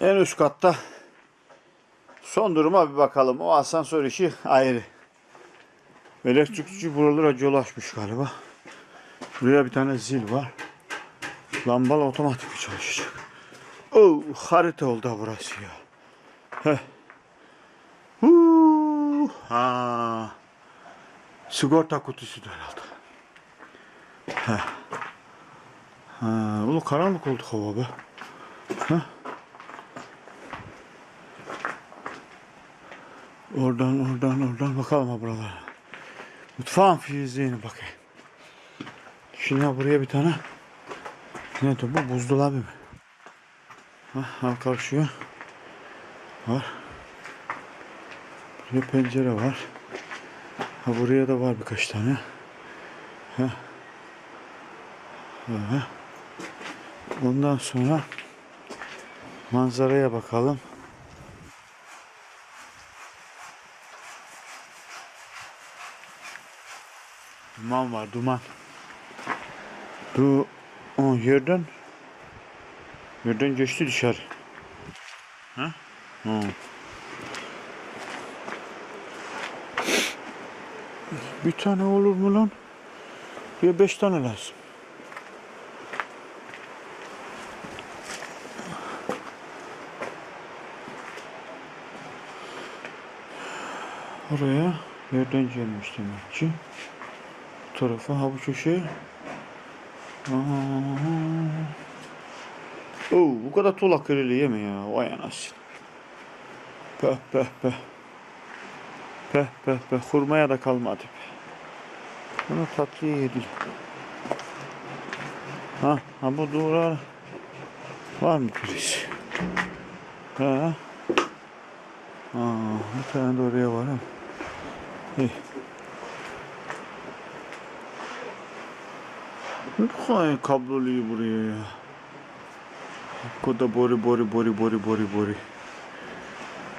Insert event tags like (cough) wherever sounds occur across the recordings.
En üst katta son duruma bir bakalım. O asansör işi ayrı. Elektrikçi buralara yol açmış galiba. Buraya bir tane zil var. Lambalı otomatik çalışacak? Oh, harita oldu burası ya. Heh. Huu, ha. Sigorta kutusu da herhalde. Heh. Ha, oğlum karanlık oldu hava be. Heh. Oradan oradan oradan bakalım ha buralara. Mutfağın filizliğine bakayım. Şimdi buraya bir tane ne bu buzdolabı mı? Ha, ha karşıya var. Buraya pencere var. Ha buraya da var birkaç tane. Ha. Ha. Ondan sonra manzaraya bakalım. Duman var, duman. Du o yerden yerden geçti dışarı. Ha? Hı. Bir tane olur mu lan? Bir beş tane lazım. Oraya yerden gelmiş demek ki. Bu tarafa ha bu köşeye. Aa. Oo, bu kadar tuğla kırılıyor mi ya? Vay anasını. Peh peh peh. Peh peh peh. Hurmaya da kalmadı. Bunu tatlı yedik. Ha, ha bu duvar var mı priz? Ha. Aa, bir tane de oraya var ha. İyi. Hay kabloluyu buraya ya. Koda bori bori bori bori bori bori.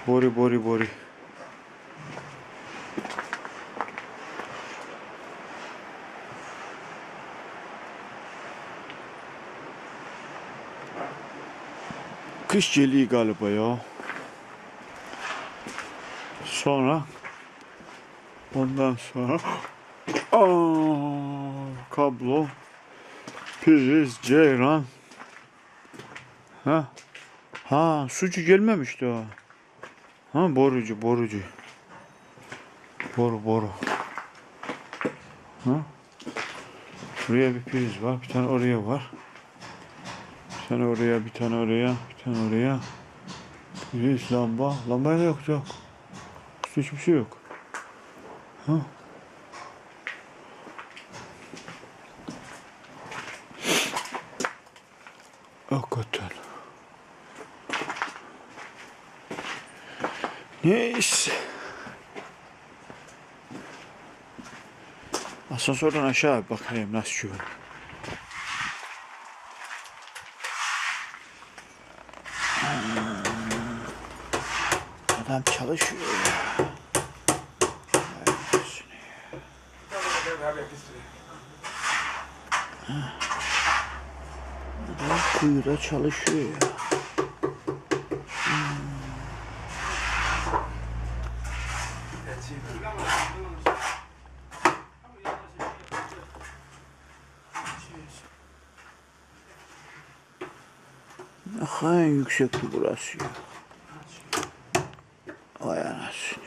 Bori bori bori. Kış geliyor galiba ya. Sonra ondan sonra (gasps) Aa, kablo priz ceyran ha? Ha sucu gelmemişti o. Ha borucu borucu. Boru boru. Ha? Buraya bir priz var bir tane oraya var. Bir tane oraya bir tane oraya bir tane oraya. Priz lamba. Lamba yok yok. Hiçbir şey yok. Ha Hakikaten. Neyse. Asansörden aşağı bakayım nasıl şu. Adam çalışıyor ya. Vay anasını Adam kuyuda çalışıyor ya. Ne kadar yüksekti burası ya. Vay anasını.